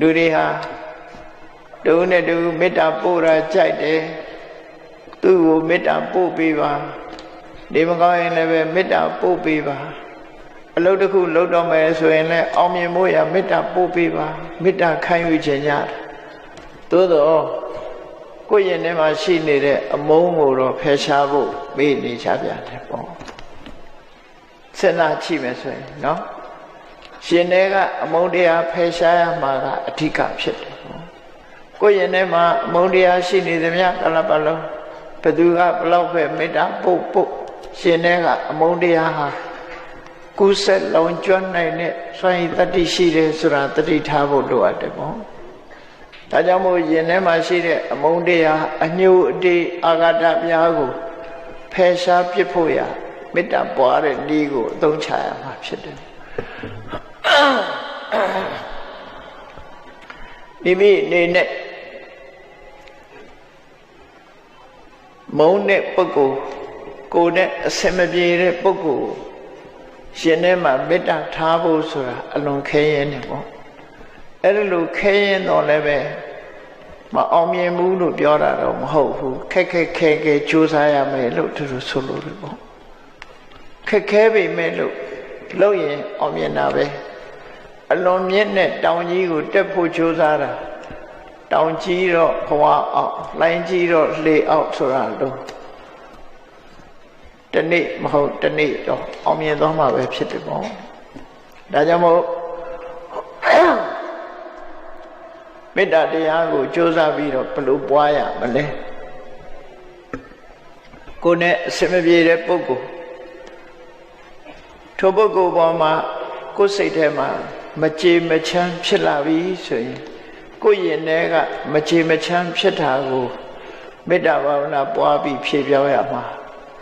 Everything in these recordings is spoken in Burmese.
လူတွေဟာတူနဲ့တူမေတ္တာပို့တာကြိုက်တယ်သူ့ကိုမေတ္တာပို့ပေးပါဒီမကောင်းရင်လည်းပဲမေတ္တာပို့ပေးပါအလုပ်တစ်ခုလုပ်တော့မယ်ဆိုရင်လည်းအောင်မြင်ဖို့ရမေတ္တာပို့ပေးပါမေတ္တာခံယူခြင်းရတယ်သို့တော့ကိုယ့်ရင်ထဲမှာရှိနေတဲ့အမုန်းကိုတော့ဖယ်ရှားဖို့ပေးနေချပြတယ်ပေါ့စဉ်းစားကြည့်မယ်ဆိုရင်နော် ရှင်တွေကအမုန်းတရားဖယ်ရှားရမှာကအဓိကဖြစ်တယ်ပေါ့ကိုယ့်ရင်ထဲမှာအမုန်းတရားရှိနေသမျှကလပ်ပလုံးဘသူကဘလောက်ပဲမေတ္တာပုတ်ပုတ်ရှင်တွေကအမုန်းတရားဟာကုဆက်လောင်ကျွမ်းနိုင်တဲ့စွမ်းရည်တတိရှိတယ်ဆိုတာတတိထားဖို့လိုအပ်တယ်ပေါ့ဒါကြောင့်မို့ယင်ထဲမှာရှိတဲ့အမုန်းတရားအညို့အတေးအာဃာတပြားကိုဖယ်ရှားပစ်ဖို့ရမေတ္တာပွားတဲ့ဤကိုအသုံးချရမှာဖြစ်တယ် မိမိအနေနဲ့မုန်းတဲ့ပုဂ္ဂိုလ်ကိုယ်နဲ့အစင်မပြေတဲ့ပုဂ္ဂိုလ်ရှင်ထဲမှာမေတ္တာထားဖို့ဆိုတာအလွန်ခဲရင်နေပေါ့အဲ့ဒါလိုခဲရင်တော့လည်းပဲမအောင်မြင်ဘူးလို့ပြောတာတော့မဟုတ်ဘူးခက်ခက်ခဲခဲကြိုးစားရမယ်လို့သူတို့ဆိုလို့ပေါ့ခက်ခဲပေမဲ့လို့လုပ်ရင်အောင်မြင်တာပဲ အလွန်မြင့်တဲ့တောင်ကြီးကိုတက်ဖို့ကြိုးစားတာတောင်ကြီးတော့ဘဝအောင်လိုင်းကြီးတော့လေအောင်ဆိုတာလို့တနေ့မဟုတ်တနေ့တော့အောင်မြင်သွားမှာပဲဖြစ်တယ်ပေါ့ဒါကြောင့်မို့မေတ္တာတရားကိုကြိုးစားပြီးတော့ဘယ်လိုပွားရမလဲကိုယ်နဲ့အစမပြေတဲ့ပုဂ္ဂိုလ်ထိုပုဂ္ဂိုလ်ပေါ်မှာကိုယ်စိတ်ထဲမှာ မကြေမချမ်းဖြစ်လာပြီဆိုရင်ကိုယ့်ရင်ထဲကမကြေမချမ်းဖြစ်တာကိုမေတ္တာဘာဝနာပွားပြီးဖြေပြောင်းရမှာ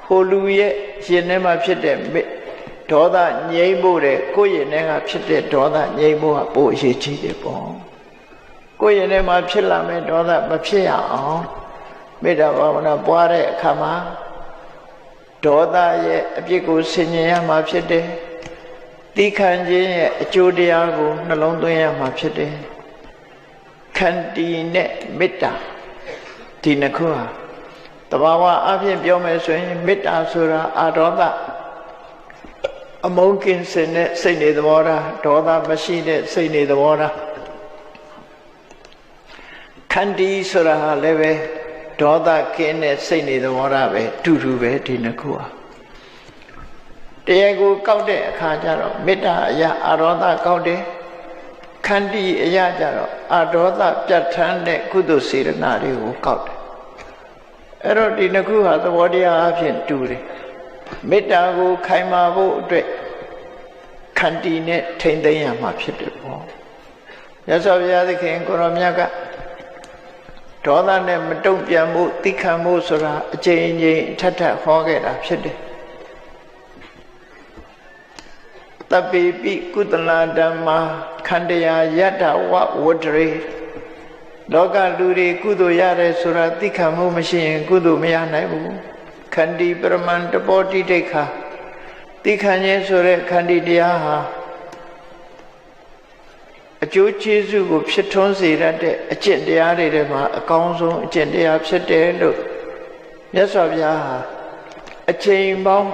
ဟိုလူရဲ့ရင်ထဲမှာဖြစ်တဲ့ဒေါသငြိမ့်ဖို့တဲ့ကိုယ့်ရင်ထဲကဖြစ်တဲ့ဒေါသငြိမ့်ဖို့ကပိုအရေးကြီးတယ်ပေါ့ကိုယ့်ရင်ထဲမှာဖြစ်လာမဲ့ဒေါသမဖြစ်ရအောင်မေတ္တာဘာဝနာပွားတဲ့အခါမှာဒေါသရဲ့အပြစ်ကိုဆင်ញင်ရမှာဖြစ်တယ် တိခံခြင်းရဲ့အကျိုးတရားကိုနှလုံးသွင်းရမှာဖြစ်တယ်ခန္တီနဲ့မေတ္တာဒီနှစ်ခုဟာတဘာဝအဖြစ်ပြောမယ်ဆိုရင်မေတ္တာဆိုတာအာဒေါသအမုန်းကင်းစင်တဲ့စိတ်နေသဘောထားဒေါသမရှိတဲ့စိတ်နေသဘောထားခန္တီဆိုတာဟာလည်းပဲဒေါသကင်းတဲ့စိတ်နေသဘောထားပဲတူတူပဲဒီနှစ်ခုဟာ တရားကိုကောက်တဲ့အခါကျတော့မေတ္တာအရာအာရောသကောက်တယ်ခန္တီအရာကြတော့အာဒေါသပြတ်ထန်းတဲ့ကုသိုလ်စေတနာတွေကိုကောက်တယ်အဲ့တော့ဒီနှစ်ခုဟာသဘောတရားအဖြစ်တူတယ်မေတ္တာကိုခိုင်မာဖို့အတွက်ခန္တီနဲ့ထိမ့်သိမ်းရမှာဖြစ်တယ်ပေါ့ရသော်ဘုရားသခင်ကိုရောမြတ်ကဒေါသနဲ့မတုံ့ပြန်မှုသိခံမှုဆိုတာအကျဉ်းချင်းထပ်ထပ်ဟောခဲ့တာဖြစ်တယ် တပိပိကုသလဓမ္မာခန္တရာယတ္တဝဝတ္တရေလောကလူတွေကုသိုလ်ရတယ်ဆိုတာသိခံမှုမရှိရင် ကုသိုလ်မရနိုင်ဘူးခန္တီပရမန်တပောတိဒိဋ္ဌာသိခံခြင်းဆိုတဲ့ခန္တီတရားဟာအကျိုးကျေးဇူးကိုဖြစ်ထွန်းစေတတ်တဲ့အကျင့်တရားတွေထဲမှာအကောင်းဆုံးအကျင့်တရားဖြစ်တယ်လို့မြတ်စွာဘုရားဟာအချိန်ပေါင်း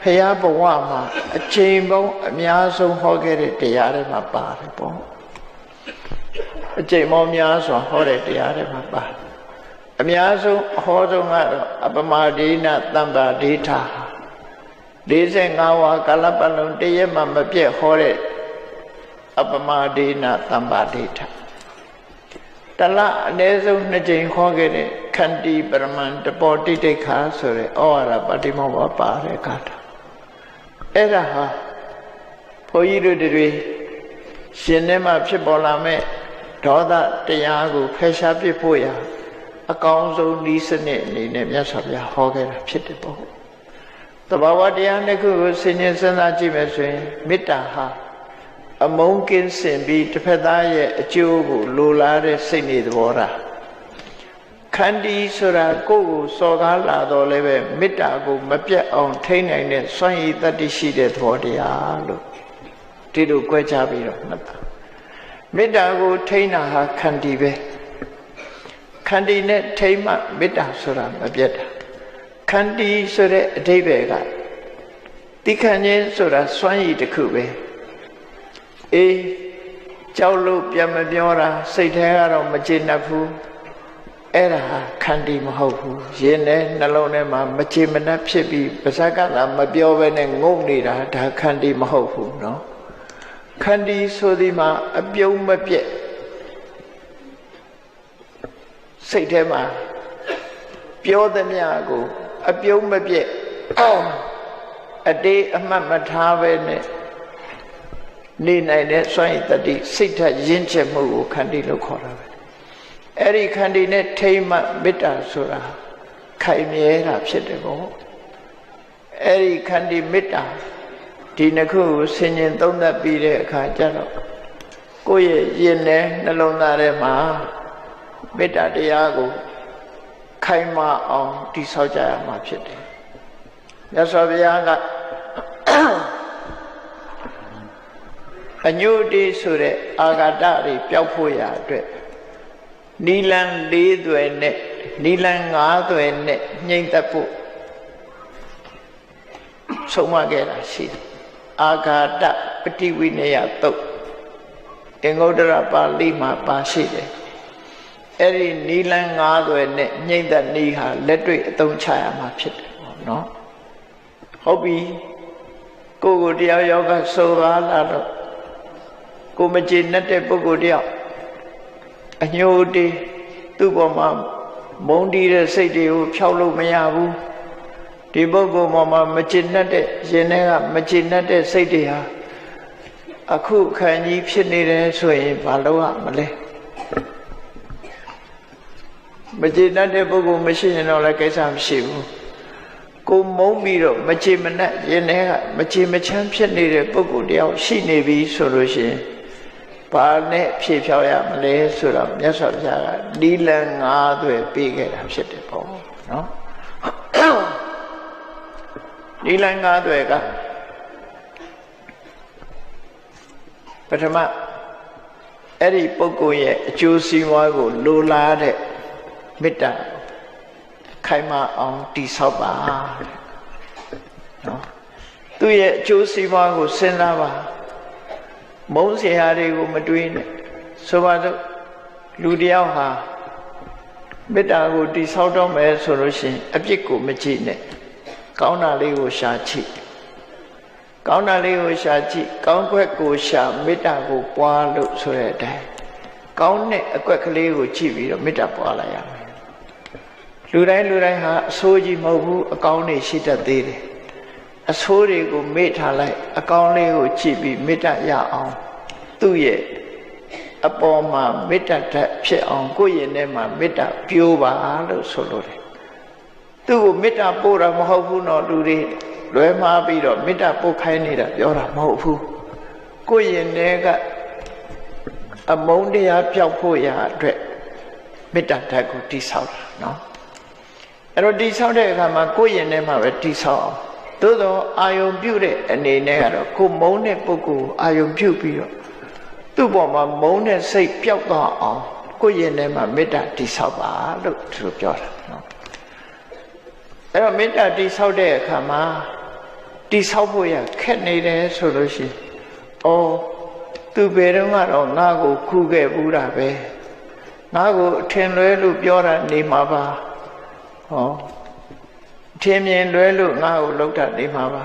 ဖရာဘဝမှာအချိန်ပေါင်းအများဆုံးဟောခဲ့တဲ့တရားတွေမှာပါတယ်ပေါ့အချိန်ပေါင်းများစွာဟောတဲ့တရားတွေမှာပါအများဆုံးဟောဆုံးကတော့အပမဒိနတမ္ပါဒိဋ္ဌာ45ဝါကာလပတ်လုံးတရက်မှမပြည့်ဟောတဲ့အပမဒိနတမ္ပါဒိဋ္ဌာတလအနည်းဆုံးနှစ်ကြိမ်ခေါ်ခဲ့တဲ့ခန္တီပရမန်တပောတိတိခါဆိုတဲ့ဩဝါဒပါတိမောဘပါတဲ့ကာထာ အဲ့ဒါဟာဘုန်းကြီးတို့တွေရှင်ထဲမှာဖြစ်ပေါ်လာမဲ့ဒေါသတရားကိုဖယ်ရှားပစ်ဖို့ရာအကောင်းဆုံးဤစနစ်အနေနဲ့မြတ်စွာဘုရားဟောခဲ့တာဖြစ်တယ်ပေါ့တဘာဝတရားတစ်ခုကိုဆင်ញင်စဉ်းစားကြည့်မယ်ဆိုရင်မေတ္တာဟာအမုန်းကင်းစင်ပြီးတစ်ဖက်သားရဲ့အကျိုးကိုလိုလားတဲ့စိတ်နေသဘောထား ခန္တီဆိုတာကိုယ့်ကိုစော်ကားလာတော့လည်းပဲမေတ္တာကိုမပြတ်အောင်ထိန်းနိုင်တဲ့စွန့်ရည်တတ္တိရှိတဲ့သဘောတရားလို့ဒီလိုကြွယ်ချပြီးတော့မှတ်တာမေတ္တာကိုထိန်းတာဟာခန္တီပဲခန္တီနဲ့ထိန်းမှမေတ္တာဆိုတာမပြတ်တာခန္တီဆိုတဲ့အဓိပ္ပာယ်ကတိခဏ်ချင်းဆိုတာစွမ်းရည်တစ်ခုပဲအေးကြောက်လို့ပြန်မပြောတာစိတ်ထဲကတော့မကျေနပ်ဘူး အဲ့ဒါဟာခန္တီမဟုတ်ဘူးရင်ထဲနှလုံးထဲမှာမကျေမနပ်ဖြစ်ပြီးပါဇက်ကသာမပြောဘဲနဲ့ငုံနေတာဒါခန္တီမဟုတ်ဘူးเนาะခန္တီဆိုဒီမှာအပြုံးမပြက်စိတ်ထဲမှာပြောသမျှကို အပြုံးမပြက်အောင်အတေးအမှတ်မထားပဲနဲ့နေနိုင်တဲ့စွန့်ရည်တတိစိတ်ထရင်းချက်မှုကိုခန္တီလို့ခေါ်တာပဲ အဲ့ဒီခန္တီနဲ့ထိမ့်မှမေတ္တာဆိုတာခိုင်မြဲတာဖြစ်တယ်ပေါ့အဲ့ဒီခန္တီမေတ္တာဒီနှစ်ခုကိုဆင်ញင်သုံးသပ်ပြီးတဲ့အခါကျတော့ကိုယ့်ရဲ့ရင်ထဲနှလုံးသားထဲမှာမေတ္တာတရားကိုခိုင်မာအောင်တည်ဆောက်ကြရမှာဖြစ်တယ်မြတ်စွာဘုရားကအညုတေဆိုတဲ့အာဂတတွေပျောက်ဖို့ရအတွက် နီလန်၄သွယ်နဲ့နီလန်၅သွယ်နဲ့ညှိမ့်သက်ဖို့ဆုံးမခဲ့တာရှိတယ်အာဂတပฏิဝိနယတုတ်အင်္ဂုတ္တရပါဠိမှာပါရှိတယ်အဲ့ဒီနီလန်၅သွယ်နဲ့ညှိမ့်သက်နီးဟာလက်တွေ့အသုံးချရမှာဖြစ်တယ်ပေါ့နော်ဟုတ်ပြီကိုကိုတရားယောဂဆိုပါလားတော့ကိုမကျေနပ်တဲ့ပုဂ္ဂိုလ်တယောက် အညိုတေးသူ့ပေါ်မှာမုန်းတီးတဲ့စိတ်တွေကိုဖျောက်လို့မရဘူးဒီပုဂ္ဂိုလ်ပေါ်မှာမကျေနပ်တဲ့ရင်ထဲကမကျေနပ်တဲ့စိတ်တွေဟာအခုခံကြီးဖြစ်နေတယ်ဆိုရင်ဘာလုပ်ရမလဲမကျေနပ်တဲ့ပုဂ္ဂိုလ်မရှိရင်တော့လည်းကိစ္စမရှိဘူးကိုမုန်းပြီးတော့မချေမနှက်ရင်ထဲကမချေမချမ်းဖြစ်နေတဲ့ပုဂ္ဂိုလ်တယောက်ရှိနေပြီဆိုလို့ရှိရင် ဘာနဲ့ဖြည့်ဖြောက်ရမလဲဆိုတော့မြတ်စွာဘုရားကနီလန်၅သွယ်ပေးခဲ့တာဖြစ်တယ်ပေါ့နော်နီလန်၅သွယ်ကပထမအဲ့ဒီပုဂ္ဂိုလ်ရဲ့အကျိုးစီးပွားကိုလိုလားတဲ့မေတ္တာခိုင်မာအောင်တည်ဆောက်ပါနော်သူ့ရဲ့အကျိုးစီးပွားကိုစဉ်းစားပါ မုန်းဆရာတွေကိုမတွေးနဲ့ဆိုပါစို့လူတယောက်ဟာမေတ္တာကိုတိဆောက်တော့မယ်ဆိုလို့ရှိရင်အပြစ်ကိုမကြည့်နဲ့ကောင်းတာလေးကိုရှာကြည့်ကောင်းတာလေးကိုရှာကြည့်ကောင်းကွက်ကိုရှာမေတ္တာကိုပွားလို့ဆိုတဲ့အတိုင်းကောင်းတဲ့အကွက်ကလေးကိုကြည့်ပြီးတော့မေတ္တာပွားလိုက်ရမယ်လူတိုင်းလူတိုင်းဟာအဆိုးကြီးမဟုတ်ဘူးအကောင်းတွေရှိတတ်သေးတယ် အဆိုးတွေကိုမေ့ထားလိုက်အကောင်းလေးကိုကြည့်ပြီးမေတ္တာရအောင်သူ့ရဲ့အပေါ်မှာမေတ္တာဓာတ်ဖြစ်အောင်ကိုယ့်ရင်ထဲမှာမေတ္တာပြိုးပါလို့ဆိုလိုတယ်သူ့ကိုမေတ္တာပို့တာမဟုတ်ဘူးနော်လူတွေလွဲမှားပြီးတော့မေတ္တာပို့ခိုင်းနေတာပြောတာမဟုတ်ဘူးကိုယ့်ရင်ထဲကအမုန်းတရားပျောက်ဖို့ရာအတွက်မေတ္တာဓာတ်ကိုတိဆောက်တာနော်အဲ့တော့တိဆောက်တဲ့အခါမှာကိုယ့်ရင်ထဲမှာပဲတိဆောက်အောင် သို့တော့အာယုံပြုတဲ့အနေနဲ့ကတော့ကိုမုန်းတဲ့ပုဂ္ဂိုလ်အာယုံပြုပြီးတော့သူ့ပေါ်မှာမုန်းတဲ့စိတ်ပျောက်သွားအောင်ကိုယ့်ရင်ထဲမှာမေတ္တာတိဆောက်ပါလို့သူပြောတာနော်အဲ့တော့မေတ္တာတိဆောက်တဲ့အခါမှာတိဆောက်ဖို့ရခက်နေတယ်ဆိုလို့ရှိရင်အော်သူဘယ်တော့ကတော့ငါ့ကိုခုခဲ့ဘူးတာပဲငါ့ကိုအထင်လွဲလို့ပြောတာနေမှာပါဟော ထင်မြင်လွဲလို့ငါ့ကိုလောက်တာနေမှာပါ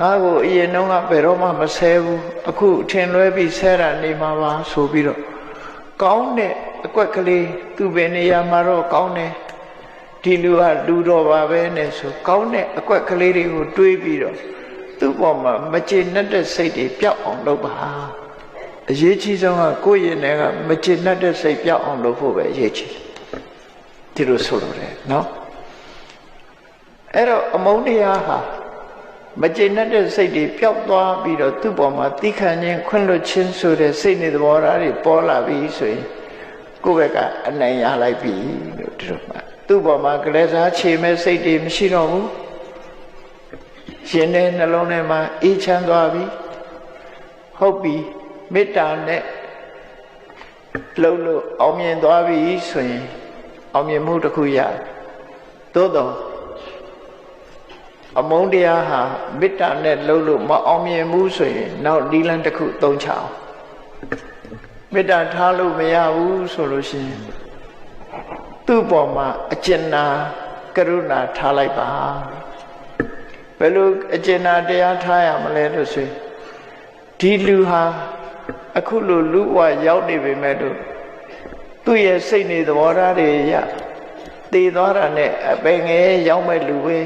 ငါ့ကိုအရင်တုန်းကဘယ်တော့မှမဆဲဘူးအခုထင်လွဲပြီးဆဲတာနေမှာပါဆိုပြီးတော့ကောင်းတဲ့အကွက်ကလေးသူ့ဘယ်နေရာမှာတော့ကောင်းတယ်ဒီလူကလူတော်ပါပဲနဲ့ဆိုကောင်းတဲ့အကွက်ကလေးတွေကိုတွေးပြီးတော့သူ့ပေါ်မှာမကျေနပ်တဲ့စိတ်တွေပျောက်အောင်လုပ်ပါအရေးကြီးဆုံးကကိုယ့်ရင်ထဲကမကျေနပ်တဲ့စိတ်ပျောက်အောင်လုပ်ဖို့ပဲအရေးကြီးတယ်ဒီလိုဆိုလိုတယ်နော် အဲ့တော့အမုန်းတရားဟာမကျေနပ်တဲ့စိတ်တွေပျောက်သွားပြီးတော့သူ့ပေါ်မှာတိခဏ်ချင်းခွင့်လွှတ်ခြင်းဆိုတဲ့စိတ်နေသဘောထားတွေပေါ်လာပြီဆိုရင်ကိုယ့်ဘက်ကအနိုင်ရလိုက်ပြီလို့ဒီလိုမှသူ့ပေါ်မှာကလေးစားခြေမဲ့စိတ်တွေမရှိတော့ဘူးရှင်တဲ့နှလုံးထဲမှာအေးချမ်းသွားပြီဟုတ်ပြီမေတ္တာနဲ့လှုပ်လို့အောင်မြင်သွားပြီဆိုရင်အောင်မြင်မှုတစ်ခုရသို့တော့ အမုန်းတရားဟာမေတ္တာနဲ့လှုပ်လို့မအောင်မြင်ဘူးဆိုရင်နောက်ဒီလန်းတစ်ခုသုံးချအောင်မေတ္တာထားလို့မရဘူးဆိုလို့ရှိရင်သူ့ပေါ်မှာအကျဉ်းနာကရုဏာထားလိုက်ပါဘယ်လိုအကျဉ်းနာတရားထားရမလဲလို့ဆိုရင်ဒီလူဟာအခုလိုလူဘဝရောက်နေပေမဲ့လို့သူ့ရဲ့စိတ်နေသဘောထားတွေရတည်သွားတာနဲ့အပင်ငယ်ရောက်မဲ့လူပဲ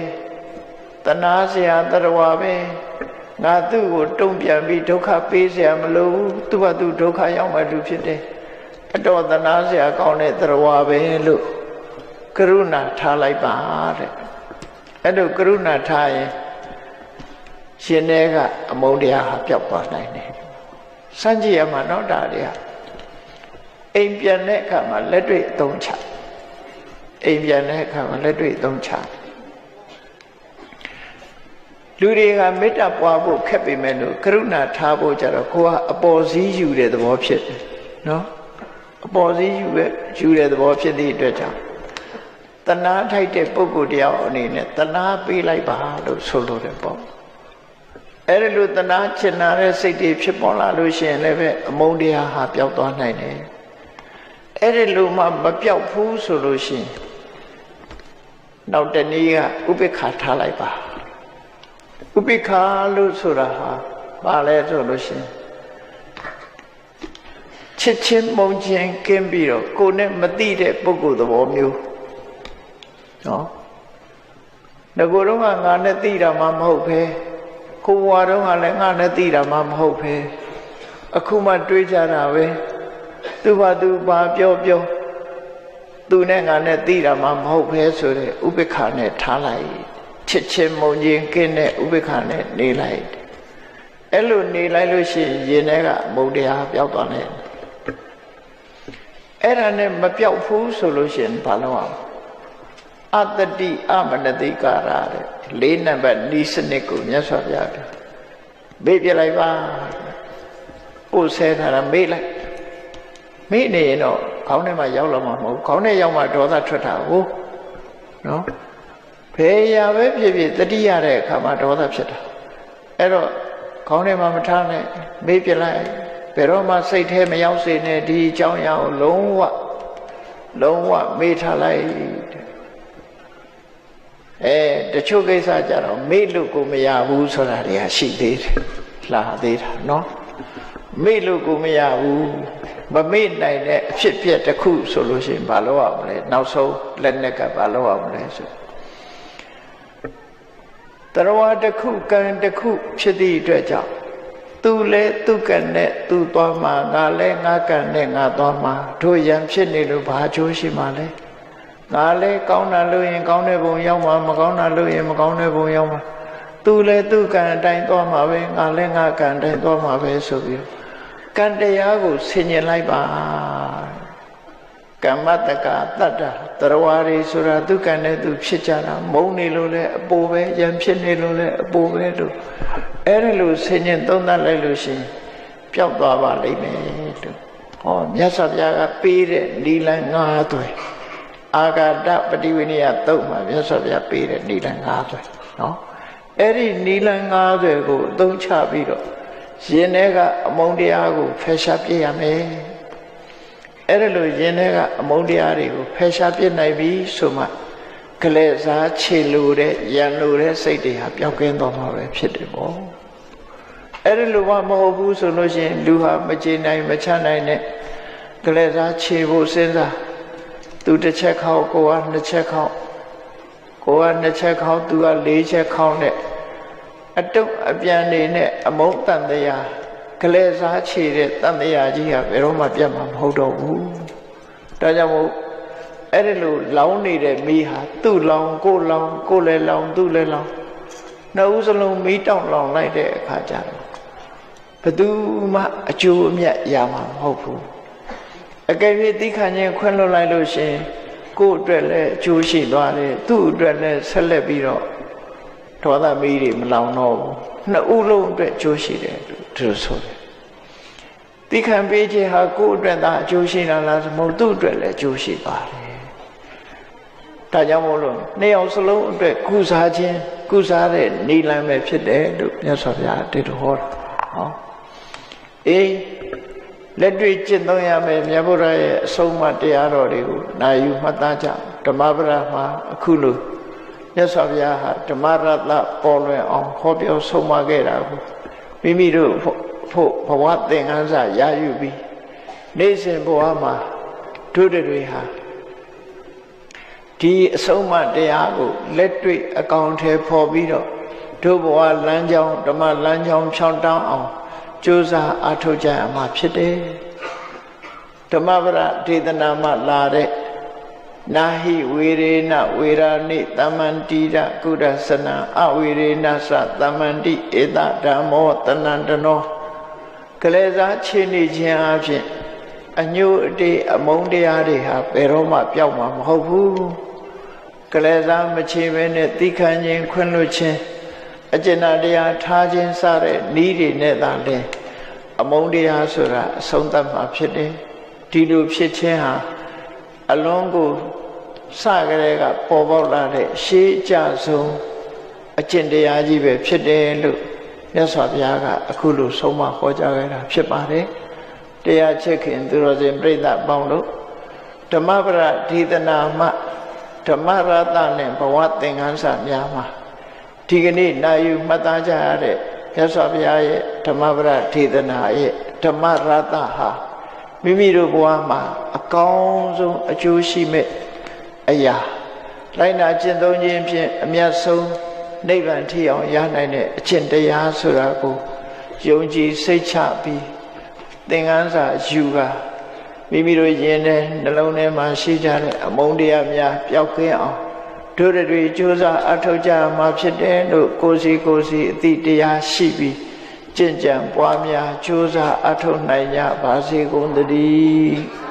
တနာစရာတရဝပဲငါသူ့ကိုတုံ့ပြန်ပြီးဒုက္ခပေးစရာမလိုဘူးသူ့ဘာသူဒုက္ခရောက်မှလူဖြစ်တယ်အတော်တနာစရာကောင်းတဲ့တရဝပဲလို့ကရုဏာထားလိုက်ပါတဲ့အဲ့လိုကရုဏာထားရင်ရှင်내ကအမုန်းတရားဟာပျောက်သွားနိုင်တယ်စမ်းကြည့်ရမှာနော်ဒါတွေကအိမ်ပြန်တဲ့အခါမှာလက်တွေ့အသုံးချအိမ်ပြန်တဲ့အခါမှာလက်တွေ့အသုံးချတယ် လူတွေကမေတ္တာပွားဖို့ခက်ပေမဲ့လို့ကရုဏာထားဖို့ကြတော့ကိုကအပေါ်စည်းယူတဲ့သဘောဖြစ်တယ်နော်အပေါ်စည်းယူရဲ့ယူတဲ့သဘောဖြစ်သည့်အတွက်ကြောင့်တဏှာထိုက်တဲ့ပုဂ္ဂိုလ်တယောက်အနေနဲ့တဏှာပေးလိုက်ပါလို့ဆိုလိုတယ်ပေါ့အဲ့ဒီလိုတဏှာချင်နာတဲ့စိတ်တွေဖြစ်ပေါ်လာလို့ရှိရင်လည်းပဲအမုန်းတရားဟာပျောက်သွားနိုင်တယ်အဲ့ဒီလိုမှမပျောက်ဘူးဆိုလို့ရှိရင်နောက်တနည်းကဥပိ္ပခာထားလိုက်ပါ ဥပိ္ပခာလို့ဆိုတာဟာဘာလဲဆိုလို့ရှိရင်ချစ်ချင်းမုန်းချင်းကင်းပြီးတော့ကိုယ်နဲ့မတိတဲ့ပုဂ္ဂိုလ်သဘောမျိုးနော်ငကိုယ်တော့ကငါနဲ့တိတာမှမဟုတ်ပဲကိုဘွားတော့ကလည်းငါနဲ့တိတာမှမဟုတ်ပဲအခုမှတွေးကြတာပဲသူဘာသူဘာပြောပြောသူနဲ့ငါနဲ့တိတာမှမဟုတ်ပဲဆိုတဲ့ဥပိ္ပခာနဲ့ထားလိုက် ချစ်ချင်းမုန်းချင်းကင်းတဲ့ဥပိ္ပခာနဲ့နေလိုက်အဲ့လိုနေလိုက်လို့ရှိရင်ရင်ထဲကမုန်းတရားပျောက်သွားတယ်အဲ့ဒါနဲ့မပျောက်ဘူးဆိုလို့ရှိရင်ဘာလုပ်အောင်အတ္တိအမနတိကာရတဲ့လေးနံပါတ်ဤစနစ်ကိုမြတ်စွာဘုရားပြောမေ့ပြလိုက်ပါကိုယ်ဆဲထားတာမေ့လိုက်မေ့နေရင်တော့ခေါင်းထဲမှာရောက်လာမှာမဟုတ်ခေါင်းထဲရောက်မှဒေါသထွက်တာဟုတ်နော် ဘယ်ရာပဲဖြစ်ဖြစ်တတိရတဲ့အခါမှာဒေါသဖြစ်တာအဲ့တော့ခေါင်းထဲမှာမထားနဲ့မေ့ပြလိုက်ဘယ်တော့မှစိတ်ထဲမရောက်စေနဲ့ဒီအကြောင်းအရာကိုလုံးဝလုံးဝမေ့ထားလိုက်အဲတချို့ကိစ္စကြတော့မေ့လို့ကိုမရဘူးဆိုတာတွေကရှိသေးတယ်လှသေးတာနော်မေ့လို့ကိုမရဘူးမမေ့နိုင်တဲ့အဖြစ်ပြက်တစ်ခုဆိုလို့ရှိရင်ဘာလုပ်ရမလဲနောက်ဆုံးလက်နဲ့ကဘာလုပ်ရမလဲဆို တရဝတစ်ခုကံတစ်ခုဖြစ်သည့်အတွက်ကြောင့်သူလဲသူကံနဲ့သူသွားမှာငါလဲငါကံနဲ့ငါသွားမှာတို့ရံဖြစ်နေလို့ဘာချိုးရှိမှာလဲငါလဲကောင်းတာလို့ရင်ကောင်းတဲ့ဘုံရောက်မှာမကောင်းတာလို့ရင်မကောင်းတဲ့ဘုံရောက်မှာသူလဲသူကံအတိုင်းသွားမှာပဲငါလဲငါကံအတိုင်းသွားမှာပဲဆိုပြီးကံတရားကိုဆင်ញင်လိုက်ပါကမ္မတကတတ္တ တရဝါရီဆိုတာသူကံနဲ့သူဖြစ်ကြတာမုံနေလို့လဲအပူပဲရံဖြစ်နေလို့လဲအပူပဲလို့အဲ့ဒါလို့ဆင်ញင်သုံးသပ်လိုက်လို့ရှိရင်ပျောက်သွားပါလိမ့်မယ်လို့ဟောမြတ်စွာဘုရားကပေးတဲ့နီလန်၅သွဲအာဂတပฏิဝိနည်းသုတ်မှာမြတ်စွာဘုရားပေးတဲ့နီလန်၅သွဲနော်အဲ့ဒီနီလန်၅သွဲကိုအသုံးချပြီးတော့ရင်ထဲကအမုန်းတရားကိုဖယ်ရှားပြရမယ် အဲ့ဒါလို့ရင်ထဲကအမုန်းတရားတွေကိုဖယ်ရှားပြနိုင်ပြီဆိုမှကလေးစားခြေလိုတဲ့ရန်လိုတဲ့စိတ်တွေဟာပျောက်ကင်းသွားမှာပဲဖြစ်တယ်ပေါ့အဲ့ဒါလိုမှမဟုတ်ဘူးဆိုလို့ရှိရင်လူဟာမကျေနိုင်မချနိုင်နဲ့ကလေးစားခြေဖို့စဉ်းစားသူတစ်ချက်ခေါက်ကိုကနှစ်ချက်ခေါက်ကိုကနှစ်ချက်ခေါက်သူကလေးချက်ခေါက်နဲ့အတုပ်အပြန်နေနဲ့အမုန်းတန်တရား ကလေးစားခြေတဲ့တန်တရားကြီးကဘယ်တော့မှပြတ်မှာမဟုတ်တော့ဘူးဒါကြောင့်မို့အဲ့ဒီလိုလောင်းနေတဲ့မိဟာသူ့လောင်ကိုလောင်ကိုလည်းလောင်သူ့လည်းလောင်နှစ်ဦးစလုံးမိတောင့်လောင်လိုက်တဲ့အခါကျတော့ဘသူမှအကျိုးအမြတ်ရမှာမဟုတ်ဘူးအကယ်၍သိခံခြင်းခွင့်လွှတ်လိုက်လို့ရှင်ကိုယ့်အတွက်လည်းအကျိုးရှိသွားတယ်သူ့အတွက်လည်းဆက်လက်ပြီးတော့ဒေါသမီးတွေမလောင်တော့ဘူးနှစ်ဦးလုံးအတွက်အကျိုးရှိတယ်လို့ သူဆိုတယ်သသိခံပေးခြင်းဟာကိုယ့်အတွက်သာအကျိုးရှိတာလားမဟုတ်သူ့အတွက်လည်းအကျိုးရှိပါတယ်ဒါကြောင့်မို့လို့နှစ်ယောက်စလုံးအတွက်ကုစားခြင်းကုစားတဲ့နိလန်းပဲဖြစ်တယ်လို့မြတ်စွာဘုရားတည်တော်ဟောတာဟောအေးလက်တွေ့ကျင့်သုံးရမယ်မြတ်ဗုဒ္ဓရဲ့အဆုံးအမတရားတော်တွေကိုနာယူမှတ်သားကြဓမ္မပဒမှာအခုလိုမြတ်စွာဘုရားဟာဓမ္မရတ္တပေါ်လွင်အောင်ဟောပြောဆုံးမခဲ့တာကို မိမိတို့ဖို့ဘဝသင်္ကန်းစာရယူပြီးနေ့စဉ်ဘဝမှာတို့တွေဟာဒီအဆုံးအမတရားကိုလက်တွေ့အကောင်ထဲပေါ်ပြီးတော့တို့ဘဝလမ်းကြောင်းဓမ္မလမ်းကြောင်းဖြောင်းတောင်းအောင်ကြိုးစားအားထုတ်ကြရမှာဖြစ်တယ်ဓမ္မပဒဒေသနာမှာလာတဲ့ နာဟိဝေရေနဝေရာနိတမ္မန္တိရကုရသနံအဝေရေနသတမ္မန္တိဧတဓမ္မောတဏ္ဍနောကလေးစားခြေနေခြင်းအဖြစ်အညို့အတေးအမုန်းတရားတွေဟာဘယ်တော့မှပျောက်မှာမဟုတ်ဘူးကလေးစားမချေဘဲနဲ့တိခန့်ခြင်းခွင့်လွှတ်ခြင်းအကျဉ်းတရားထားခြင်းစတဲ့ဤတွေနဲ့သာလဲအမုန်းတရားဆိုတာအဆုံးသတ်မှာဖြစ်တယ်ဒီလိုဖြစ်ခြင်းဟာ အလုံးကိုစကြတဲ့ကပေါ်ပေါက်လာတဲ့ရှေးအကြဆုံးအကျင့်တရားကြီးပဲဖြစ်တယ်လို့မြတ်စွာဘုရားကအခုလိုဆုံးမဟောကြားခဲ့တာဖြစ်ပါတယ်တရားချက်ခင်သူတော်စင်ပြိဿပေါင်းတို့ဓမ္မပရဒေသနာမှဓမ္မရတနဲ့ဘဝသင်္ကန်းစာများမှာဒီကနေ့နာယူမှတ်သားကြရတဲ့မြတ်စွာဘုရားရဲ့ဓမ္မပရဒေသနာရဲ့ဓမ္မရတဟာ မိမိတို့ဘဝမှာအကောင်းဆုံးအကျိုးရှိမဲ့အရာလိုက်နာကျင့်သုံးခြင်းဖြင့်အမြတ်ဆုံးနိဗ္ဗာန်ထိအောင်ရနိုင်တဲ့အကျင့်တရားဆိုတာကိုယုံကြည်စိတ်ချပြီးသင်္ကန်းစာယူကာမိမိတို့ယင်တဲ့နှလုံးထဲမှာရှိကြတဲ့အမုန်းတရားများပျောက်ကင်းအောင်တို့တွေကြိုးစားအထောက်ကြမှာဖြစ်တယ်လို့ကိုယ်စီကိုယ်စီအတိတရားရှိပြီး ကျင့်ကြံပွားများကြိုးစားအထောက်နိုင်ကြပါစေကုန်သတည်း